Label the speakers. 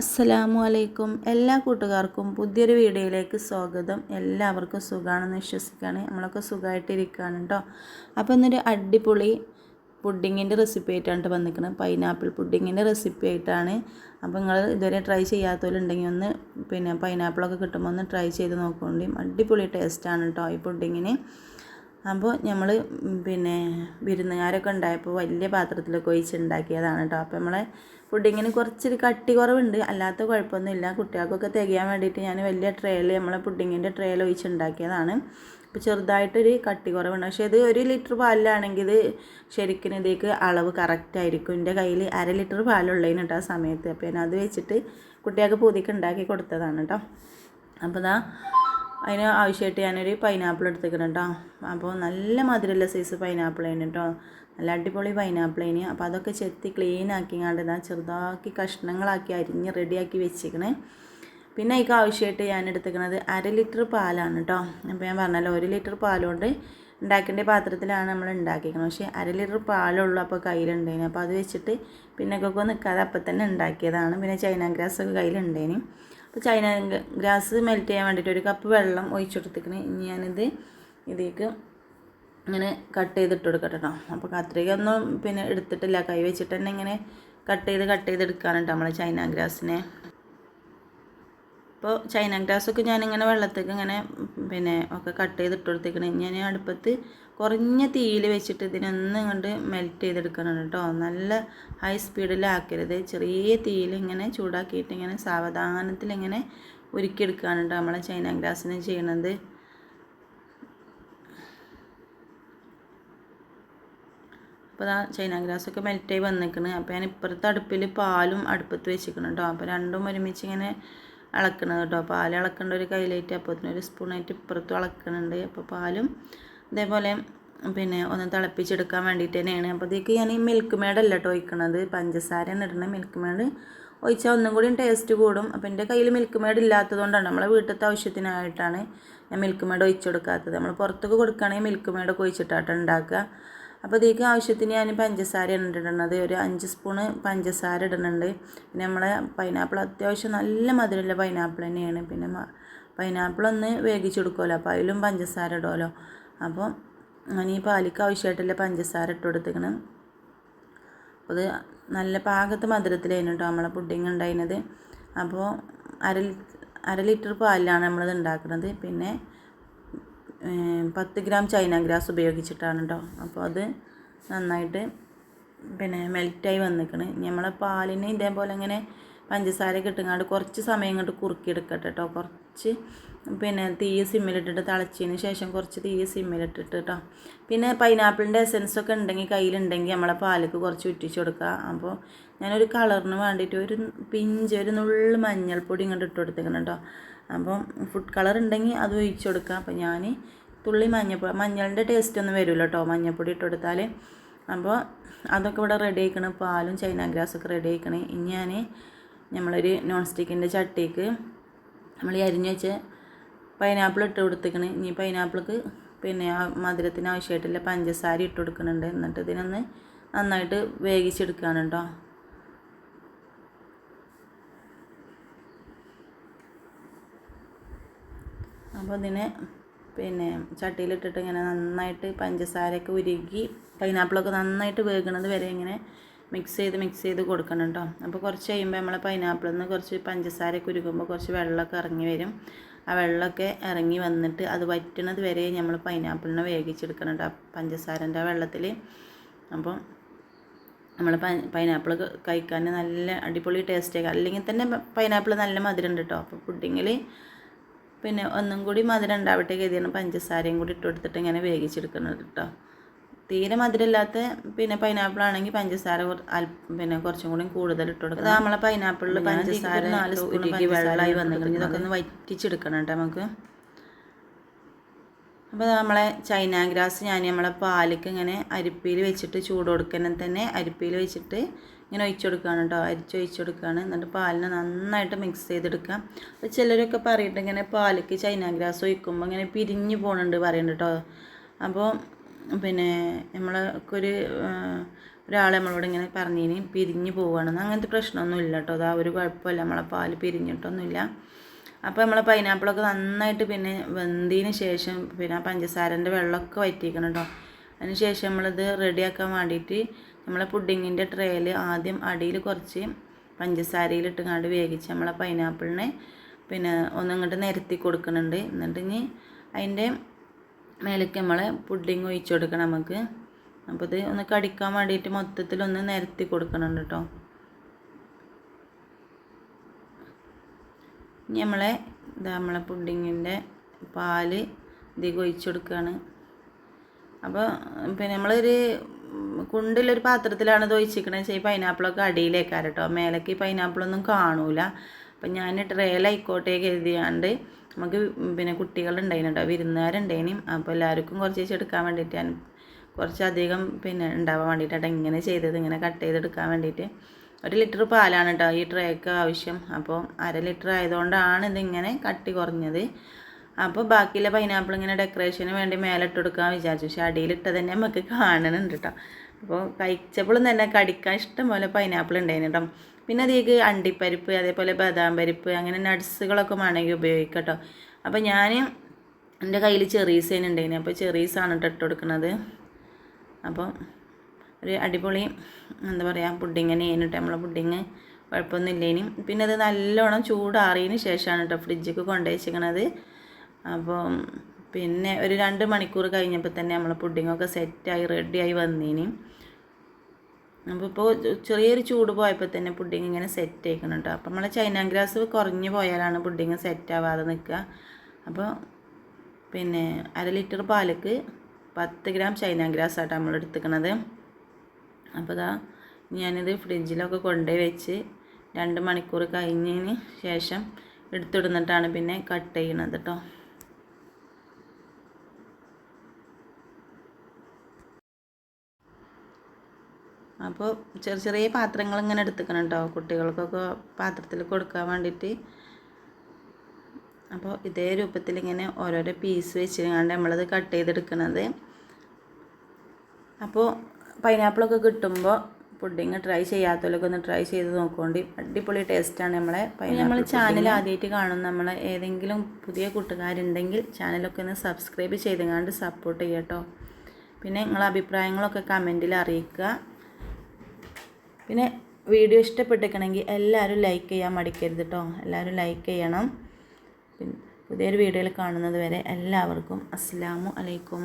Speaker 1: അസ്സലാമു അലൈക്കും എല്ലാ കൂട്ടുകാർക്കും പുതിയൊരു വീഡിയോയിലേക്ക് സ്വാഗതം. എല്ലാവർക്കും സുഖമാണെന്ന് വിശ്വസിക്കുകയാണ്. നമ്മളൊക്കെ സുഖമായിട്ടിരിക്കുകയാണ് കേട്ടോ. അപ്പോൾ ഇന്നൊരു അടിപൊളി പുഡിങ്ങിന്റെ റെസിപ്പി ആയിട്ടാണ് വന്നിരിക്കുന്നത്. പൈനാപ്പിൾ പുഡിങ്ങിന്റെ റെസിപ്പി ആയിട്ടാണ്. അപ്പോൾ നിങ്ങൾ ഇതുവരെ ട്രൈ ചെയ്യാത്തവരുണ്ടെങ്കിൽ ഒന്ന് പിന്നെ പൈനാപ്പിളൊക്കെ കിട്ടുമ്പോൾ ഒന്ന് ട്രൈ ചെയ്ത് നോക്കുകൊണ്ടേ അടിപൊളി ടേസ്റ്റാണ് കേട്ടോ ഈ പുഡിങ്ങിന്. അപ്പോൾ നമ്മൾ പിന്നെ വിരുന്നുകാരൊക്കെ ഉണ്ടായപ്പോൾ വലിയ പാത്രത്തിലൊക്കെ ഒഴിച്ചുണ്ടാക്കിയതാണ് കേട്ടോ. അപ്പോൾ നമ്മളെ പുഡിങ്ങിന് കുറച്ചൊരു കട്ടി കുറവുണ്ട് അല്ലാത്ത കുഴപ്പമൊന്നുമില്ല. കുട്ടികൾക്കൊക്കെ തികയാൻ വേണ്ടിയിട്ട് ഞാൻ വലിയ ട്രേയിൽ നമ്മളെ പുഡിങ്ങിന്റെ ട്രേയിൽ ഒഴിച്ചുണ്ടാക്കിയതാണ്. അപ്പോൾ ചെറുതായിട്ടൊരു കട്ടി കുറവുണ്ട് പക്ഷേ ഇത് ഒരു ലിറ്റർ പാലിലാണെങ്കിൽ ശരിക്കും ഇതിലേക്ക് അളവ് കറക്റ്റായിരിക്കും എന്റെ കയ്യിൽ അര ലിറ്റർ പാലുള്ളതിന് കേട്ടോ ആ സമയത്ത്. അപ്പോൾ ഞാൻ അത് വെച്ചിട്ട് കുട്ടികൾക്ക് പൂതിക്ക് ഉണ്ടാക്കി കൊടുത്തതാണ് കേട്ടോ. അപ്പോൾ ഇതാ അതിന് ആവശ്യമായിട്ട് ഞാനൊരു പൈനാപ്പിൾ എടുത്തേക്കണം കേട്ടോ. അപ്പോൾ നല്ല മധുരമുള്ള സൈസ് പൈനാപ്പിൾ ആണ് കേട്ടോ. നല്ല അടിപൊളി പൈനാപ്പിൾ ആണ് അപ്പോൾ അതൊക്കെ ചെത്തി ക്ലീൻ ആക്കിങ്ങാണ്ട് ഇതാ ചെറുതാക്കി കഷ്ണങ്ങളാക്കി അരിഞ്ഞ് റെഡിയാക്കി വെച്ചിരിക്കണേ. പിന്നെ അതിക്ക് ആവശ്യമായിട്ട് ഞാൻ എടുത്തേക്കണത് അര ലിറ്റർ പാലാണ് കേട്ടോ അപ്പോൾ ഞാൻ പറഞ്ഞല്ലോ ഒരു ലിറ്റർ പാലുകൊണ്ട് ഉണ്ടാക്കേണ്ട പാത്രത്തിലാണ് നമ്മൾ ഉണ്ടാക്കിയിരിക്കുന്നത് പക്ഷേ അര ലിറ്റർ പാലുള്ളൂ അപ്പോൾ കയ്യിലുണ്ടേന്. അപ്പോൾ അത് വെച്ചിട്ട് പിന്നെ ഒക്കെ നിൽക്കാതെ അപ്പം തന്നെ ഉണ്ടാക്കിയതാണ്. പിന്നെ ചൈന ഗ്രാസ് ഒക്കെ കയ്യിലുണ്ടേന്. അപ്പോൾ ചൈന ഗ്രാസ് മെൽറ്റ് ചെയ്യാൻ വേണ്ടിയിട്ട് ഒരു കപ്പ് വെള്ളം ഒഴിച്ചെടുത്തിക്കണേ ഞാനിത് ഇതിലേക്ക് ഇങ്ങനെ കട്ട് ചെയ്തിട്ട് കൊടുക്കട്ടെ കേട്ടോ. അപ്പോൾ കത്രികയൊന്നും പിന്നെ എടുത്തിട്ടില്ല. കൈ വെച്ചിട്ട് തന്നെ ഇങ്ങനെ കട്ട് ചെയ്ത് കട്ട് ചെയ്ത് എടുക്കാനുണ്ട് നമ്മൾ ചൈന ഗ്രാസിനെ. അപ്പോൾ ചൈന ഗ്രാസൊക്കെ ഞാനിങ്ങനെ വെള്ളത്തേക്ക് ഇങ്ങനെ പിന്നെ ഒക്കെ കട്ട് ചെയ്തിട്ട് കൊടുത്തേക്കണേ. ഞാൻ അടുപ്പത്ത് കുറഞ്ഞ തീയിൽ വെച്ചിട്ട് ഇതിനൊന്നും ഇങ്ങോട്ട് മെൽറ്റ് ചെയ്തെടുക്കണം കേട്ടോ. നല്ല ഹൈ സ്പീഡിലാക്കരുത് ചെറിയ തീയിൽ ഇങ്ങനെ ചൂടാക്കിയിട്ട് ഇങ്ങനെ സാവധാനത്തിൽ ഇങ്ങനെ ഉരുക്കിയെടുക്കാനുണ്ട് നമ്മളെ ചൈന ഗ്രാസിനെ ചെയ്യണത്. അപ്പോൾ ആ ചൈന ഗ്രാസൊക്കെ മെൽറ്റായി വന്നിക്കണ്. അപ്പോൾ ഞാൻ ഇപ്പുറത്തെ അടുപ്പിൽ പാലും അടുപ്പത്ത് വെച്ചിരിക്കണം കേട്ടോ അപ്പോൾ രണ്ടും ഒരുമിച്ച് ഇങ്ങനെ ഇളക്കണത് കേട്ടോ പാൽ ഇളക്കേണ്ട ഒരു കയ്യിലായിട്ട് ഒരു സ്പൂണായിട്ട് ഇപ്പുറത്തും ഇളക്കണുണ്ട് അപ്പോൾ പാലും ഇതേപോലെ പിന്നെ ഒന്ന് തിളപ്പിച്ചെടുക്കാൻ വേണ്ടിയിട്ട് തന്നെയാണ്. അപ്പോൾ ഇതിലേക്ക് ഞാൻ ഈ മിൽക്ക് മേഡല്ല കേട്ടോ ഒഴിക്കണത്. പഞ്ചസാരയാണ് ഇടുന്നത് മിൽക്ക് മേഡ് ഒഴിച്ചാൽ ഒന്നും കൂടി ടേസ്റ്റ് കൂടും. അപ്പോൾ എന്റെ കയ്യിൽ മിൽക്ക് മേഡ് ഇല്ലാത്തതുകൊണ്ടാണ്. നമ്മളെ വീട്ടിലത്തെ ആവശ്യത്തിനായിട്ടാണ് ഞാൻ മിൽക്ക് മേഡ് ഒഴിച്ചെടുക്കാത്തത് നമ്മൾ പുറത്തൊക്കെ കൊടുക്കുകയാണെങ്കിൽ മിൽക്ക് മേഡൊക്കെ ഒഴിച്ചിട്ടാണ് ഉണ്ടാക്കുക. അപ്പോൾ ഇതിലേക്ക് ആവശ്യത്തിന് ഞാൻ പഞ്ചസാര ഇടുന്നത് ഒരു അഞ്ച് സ്പൂണ് പഞ്ചസാര ഇടുന്നുണ്ട് പിന്നെ നമ്മളെ പൈനാപ്പിൾ അത്യാവശ്യം നല്ല മധുരമുള്ള പൈനാപ്പിൾ തന്നെയാണ്. പിന്നെ പൈനാപ്പിൾ ഒന്ന് വേഗിച്ചെടുക്കുമല്ലോ അപ്പോൾ അതിലും പഞ്ചസാര ഇടുമല്ലോ. അപ്പോൾ ഞാൻ ഈ പാലിക്ക് ആവശ്യമായിട്ടുള്ള പഞ്ചസാര ഇട്ട് കൊടുത്തേക്കണം. അത് നല്ല പാകത്ത് മധുരത്തിലായിരുന്നു കേട്ടോ നമ്മളെ പുഡിങ് ഉണ്ടായിരുന്നത്. അപ്പോൾ അര അര ലിറ്റർ പാലിലാണ് നമ്മളിത് ഉണ്ടാക്കുന്നത്. പിന്നെ പത്ത് ഗ്രാം ചൈന ഗ്രാസ് ഉപയോഗിച്ചിട്ടാണ് കേട്ടോ അപ്പോൾ അത് നന്നായിട്ട് പിന്നെ മെൽറ്റായി വന്നിക്കണ്. നമ്മളെ പാലിന് ഇതേപോലെ ഇങ്ങനെ പഞ്ചസാര കിട്ടുങ്ങാണ്ട് കുറച്ച് സമയം ഇങ്ങോട്ട് കുറുക്കിയെടുക്കട്ടെ കേട്ടോ കുറച്ച് പിന്നെ തീ സിമ്മിലിട്ടിട്ട് തിളച്ചതിന് ശേഷം കുറച്ച് തീ സിമ്മിലിട്ടിട്ട് കേട്ടോ പിന്നെ പൈനാപ്പിളിന്റെ എസൻസ് ഒക്കെ ഉണ്ടെങ്കിൽ കയ്യിലുണ്ടെങ്കിൽ നമ്മളെ പാലിക്ക് കുറച്ച് ഉറ്റിച്ച് കൊടുക്കുക. അപ്പോൾ ഞാനൊരു കളറിന് വേണ്ടിയിട്ട് ഒരു പിഞ്ച് ഒരു നുള്ളു മഞ്ഞൾപ്പൊടി ഇങ്ങോട്ട് ഇട്ട് കൊടുത്തേക്കണം കേട്ടോ അപ്പം ഫുഡ് കളർ ഉണ്ടെങ്കിൽ അത് ഒഴിച്ചു കൊടുക്കുക അപ്പം ഞാൻ തുള്ളി മഞ്ഞപ്പൊടി മഞ്ഞളിന്റെ ടേസ്റ്റ് ഒന്നും വരില്ല കേട്ടോ മഞ്ഞൾപ്പൊടി ഇട്ട് കൊടുത്താൽ അപ്പോൾ അതൊക്കെ ഇവിടെ റെഡി ആയിക്കണം. പാലും ചൈന ഗ്രാസൊക്കെ റെഡി ആയിക്കണേ. ഇനി ഞാൻ നമ്മളൊരു നോൺ സ്റ്റിക്കിന്റെ ചട്ടിക്ക് നമ്മൾ ഈ അരിഞ്ഞ് വെച്ച് പൈനാപ്പിൾ ഇട്ട് കൊടുത്തേക്കണ്. ഇനി പൈനാപ്പിൾക്ക് പിന്നെ ആ മധുരത്തിന് ആവശ്യമായിട്ടുള്ള പഞ്ചസാര ഇട്ട് കൊടുക്കുന്നുണ്ട് എന്നിട്ട് ഇതിനൊന്ന് നന്നായിട്ട് വേവിച്ചെടുക്കുകയാണ് കേട്ടോ അപ്പോൾ ഇതിനെ പിന്നെ ചട്ടിയിലിട്ടിട്ട് ഇങ്ങനെ നന്നായിട്ട് പഞ്ചസാരയൊക്കെ ഉരുകി പൈനാപ്പിളൊക്കെ നന്നായിട്ട് വേഗണത് വരെ ഇങ്ങനെ മിക്സ് ചെയ്ത് മിക്സ് ചെയ്ത് കൊടുക്കണം കേട്ടോ അപ്പോൾ കുറച്ച് കഴിയുമ്പോൾ നമ്മളെ പൈനാപ്പിളിൽ നിന്ന് കുറച്ച് പഞ്ചസാരയൊക്കെ ഉരുകുമ്പോൾ കുറച്ച് വെള്ളമൊക്കെ ഇറങ്ങി വരും. ആ വെള്ളമൊക്കെ ഇറങ്ങി വന്നിട്ട് അത് വറ്റണത് വരെ നമ്മൾ പൈനാപ്പിളിനെ വേവിച്ചെടുക്കണം കേട്ടോ പഞ്ചസാരന്റെ ആ വെള്ളത്തിൽ. അപ്പം നമ്മൾ പൈനാപ്പിൾ കഴിക്കാൻ നല്ല അടിപൊളി ടേസ്റ്റ് അല്ലെങ്കിൽ തന്നെ പൈനാപ്പിൾ നല്ല മധുരം ഉണ്ട് കേട്ടോ അപ്പോൾ പുഡിങ്ങിൽ പിന്നെ ഒന്നും കൂടി മധുരം ഉണ്ടാവട്ടെ കരുതിയാണ് പഞ്ചസാരയും കൂടി ഇട്ട് കൊടുത്തിട്ട് ഇങ്ങനെ വേവിച്ചെടുക്കുന്നത് കേട്ടോ. തീരെ മധുരമില്ലാത്ത പിന്നെ പൈനാപ്പിൾ ആണെങ്കിൽ പഞ്ചസാര പിന്നെ കുറച്ചും കൂടി കൂടുതൽ ഇട്ട് കൊടുക്കുക നമ്മളെ പൈനാപ്പിളിൽ പഞ്ചസാര നാല് സ്പൂൺ വെള്ളമായി വന്നിട്ടുണ്ട് ഇതൊക്കെ ഒന്ന് വറ്റിച്ചെടുക്കണം കേട്ടോ നമുക്ക്. അപ്പോൾ നമ്മളെ ചൈന ഗ്രാസ് ഞാൻ നമ്മളെ പാലിക്ക് ഇങ്ങനെ അരിപ്പിയിൽ വെച്ചിട്ട് ചൂട് കൊടുക്കാൻ തന്നെ അരിപ്പിയിൽ വെച്ചിട്ട് ഇങ്ങനെ ഒഴിച്ചു കൊടുക്കുകയാണ് കേട്ടോ. അരിച്ച് ഒഴിച്ചു കൊടുക്കുകയാണ് എന്നിട്ട് പാലിനെ നന്നായിട്ട് മിക്സ് ചെയ്തെടുക്കാം. അപ്പോൾ ചിലരൊക്കെ പറയിട്ട് ഇങ്ങനെ പാലിക്ക് ചൈന ഗ്രാസ് ഒഴിക്കുമ്പോൾ ഇങ്ങനെ പിരിഞ്ഞു പോകുന്നുണ്ട് പറയുന്നുണ്ട് കേട്ടോ. അപ്പോൾ പിന്നെ നമ്മളൊക്കെ ഒരു ഒരാൾ നമ്മളോട് ഇങ്ങനെ പറഞ്ഞിനി പിരിഞ്ഞു പോവുകയാണെന്ന് അങ്ങനത്തെ പ്രശ്നമൊന്നുമില്ല കേട്ടോ. അതാ ഒരു കുഴപ്പമില്ല. നമ്മളെ പാൽ പിരിഞ്ഞിട്ടൊന്നുമില്ല. അപ്പോൾ നമ്മൾ പൈനാപ്പിളൊക്കെ നന്നായിട്ട് പിന്നെ വെന്തതിന് ശേഷം പിന്നെ പഞ്ചസാരന്റെ വെള്ളമൊക്കെ വറ്റിക്കണം കേട്ടോ അതിന് ശേഷം നമ്മളിത് റെഡിയാക്കാൻ വേണ്ടിയിട്ട് നമ്മളെ പുഡിങ്ങിന്റെ ട്രേയിൽ ആദ്യം അടിയിൽ കുറച്ച് പഞ്ചസാരയിലിട്ട് കണ്ട് വേവിച്ച് നമ്മളെ പൈനാപ്പിളിനെ പിന്നെ ഒന്നിങ്ങോട്ട് നിരത്തി കൊടുക്കുന്നുണ്ട് എന്നിട്ട് ഇനി അതിന്റെ മേലേക്ക് നമ്മൾ പുഡിങ് ഒഴിച്ചു കൊടുക്കണം നമുക്ക്. അപ്പോൾ ഇത് ഒന്ന് കടിക്കാൻ വേണ്ടിയിട്ട് മൊത്തത്തിലൊന്ന് നിരത്തി കൊടുക്കണം കേട്ടോ ഇനി നമ്മളെ നമ്മളെ പുഡിങ്ങിന്റെ പാൽ ഇതിലേക്ക് ഒഴിച്ചു കൊടുക്കുകയാണ് അപ്പോൾ പിന്നെ നമ്മളൊരു കുണ്ടിലൊരു പാത്രത്തിലാണ് ഇത് ഒഴിച്ചിരിക്കണത് ഈ പൈനാപ്പിളൊക്കെ അടിയിലേക്കാണ് കേട്ടോ. മേലേക്ക് പൈനാപ്പിളൊന്നും കാണൂല. അപ്പം ഞാൻ ട്രേലായിക്കോട്ടെ കരുതിയാണ്ട് നമുക്ക് പിന്നെ കുട്ടികളുണ്ടായിന് കേട്ടോ. വിരുന്നുകാരുണ്ടായിനും. അപ്പോൾ എല്ലാവർക്കും കുറച്ച് ചേച്ചി എടുക്കാൻ വേണ്ടിയിട്ട് ഞാൻ കുറച്ചധികം പിന്നെ ഉണ്ടാവാൻ വേണ്ടിയിട്ടാണ് ഇങ്ങനെ ചെയ്തത്. ഇങ്ങനെ കട്ട് ചെയ്തെടുക്കാൻ വേണ്ടിയിട്ട്. ഒരു ലിറ്റർ പാലാണ് കേട്ടോ ഈ ട്രേക്ക് ആവശ്യം. അപ്പോൾ അര ലിറ്റർ ആയതുകൊണ്ടാണ് ഇതിങ്ങനെ കട്ടി കുറഞ്ഞത്. അപ്പോൾ ബാക്കിയുള്ള പൈനാപ്പിൾ ഇങ്ങനെ ഡെക്കറേഷന് വേണ്ടി മേലിട്ട് കൊടുക്കാൻ വിചാരിച്ചു. പക്ഷേ അടിയിലിട്ട് തന്നെ നമുക്ക് കാണുന്നുണ്ട് കേട്ടോ അപ്പോൾ കഴിച്ചപ്പോഴും തന്നെ കടിക്കാൻ ഇഷ്ടം പോലെ പൈനാപ്പിൾ ഉണ്ടായിരുന്നു കേട്ടോ പിന്നെ അതിലേക്ക് അണ്ടിപ്പരിപ്പ് അതേപോലെ ബദാം പരിപ്പ് അങ്ങനെ നട്ട്സുകളൊക്കെ വേണമെങ്കിൽ ഉപയോഗിക്കാം കേട്ടോ അപ്പോൾ ഞാൻ എന്റെ കയ്യിൽ ചെറീസ് തന്നെ ഉണ്ടായിരുന്നു അപ്പോൾ ചെറീസാണ് കേട്ടോ ഇട്ട് കൊടുക്കുന്നത് അപ്പോൾ ഒരു അടിപൊളി എന്താ പറയുക പുഡിങ് തന്നെയാണ് കേട്ടോ നമ്മളെ പുഡിങ് കുഴപ്പമൊന്നുമില്ലേനും. പിന്നെ അത് നല്ലോണം ചൂടാറിയതിന് ശേഷമാണ് കേട്ടോ ഫ്രിഡ്ജിക്ക് കൊണ്ടുവച്ചിരിക്കണത് അപ്പോൾ പിന്നെ ഒരു രണ്ട് മണിക്കൂർ കഴിഞ്ഞപ്പോൾ തന്നെ നമ്മൾ പുഡിങ്ങൊക്കെ സെറ്റായി റെഡിയായി വന്നീനി. അപ്പോൾ ഇപ്പോൾ ചെറിയൊരു ചൂട് പോയപ്പോൾ തന്നെ പുഡിങ് ഇങ്ങനെ സെറ്റ് ആയിക്കണം കേട്ടോ അപ്പോൾ നമ്മളെ ചൈന ഗ്രാസ് കുറഞ്ഞു പോയാലാണ് പുഡിങ് സെറ്റ് ആവാതെ നിൽക്കുക. അപ്പോൾ പിന്നെ അര ലിറ്റർ പാലക്ക് പത്ത് ഗ്രാം ചൈന ഗ്രാസ് ആട്ടോ നമ്മൾ എടുത്തുക്കണത് അപ്പോൾ ഇതാ ഞാനിത് ഫ്രിഡ്ജിലൊക്കെ കൊണ്ടുപോയി വെച്ച് രണ്ട് മണിക്കൂർ കഴിഞ്ഞതിന് ശേഷം എടുത്തിടുന്നിട്ടാണ് പിന്നെ കട്ട് ചെയ്യണത് കേട്ടോ അപ്പോൾ ചെറിയ ചെറിയ പാത്രങ്ങൾ ഇങ്ങനെ എടുത്തുക്കണം കേട്ടോ കുട്ടികൾക്കൊക്കെ പാത്രത്തിൽ കൊടുക്കാൻ വേണ്ടിയിട്ട്. അപ്പോൾ ഇതേ രൂപത്തിൽ ഇങ്ങനെ ഓരോരോ പീസ് വെച്ചിങ്ങാണ്ട് നമ്മളത് കട്ട് ചെയ്തെടുക്കണത്. അപ്പോൾ പൈനാപ്പിളൊക്കെ കിട്ടുമ്പോൾ പുഡിങ് ട്രൈ ചെയ്യാത്തവരൊക്കെ ഒന്ന് ട്രൈ ചെയ്ത് നോക്കുകൊണ്ട് അടിപൊളി ടേസ്റ്റാണ് നമ്മളെ നമ്മൾ ചാനൽ ആദ്യമായിട്ട് കാണും നമ്മൾ ഏതെങ്കിലും പുതിയ കൂട്ടുകാരുണ്ടെങ്കിൽ ചാനലൊക്കെ ഒന്ന് സബ്സ്ക്രൈബ് ചെയ്ത് ചെയ്തുകൊണ്ട് സപ്പോർട്ട് ചെയ്യാട്ടോ പിന്നെ നിങ്ങളെ അഭിപ്രായങ്ങളൊക്കെ കമന്റിൽ അറിയിക്കുക. പിന്നെ വീഡിയോ ഇഷ്ടപ്പെട്ടിരിക്കണമെങ്കിൽ എല്ലാവരും ലൈക്ക് ചെയ്യാൻ മടിക്കരുത് കേട്ടോ എല്ലാവരും ലൈക്ക് ചെയ്യണം. പിന്നെ പുതിയൊരു വീഡിയോയിൽ കാണുന്നത് വരെ എല്ലാവർക്കും അസ്സാമു അലൈക്കും.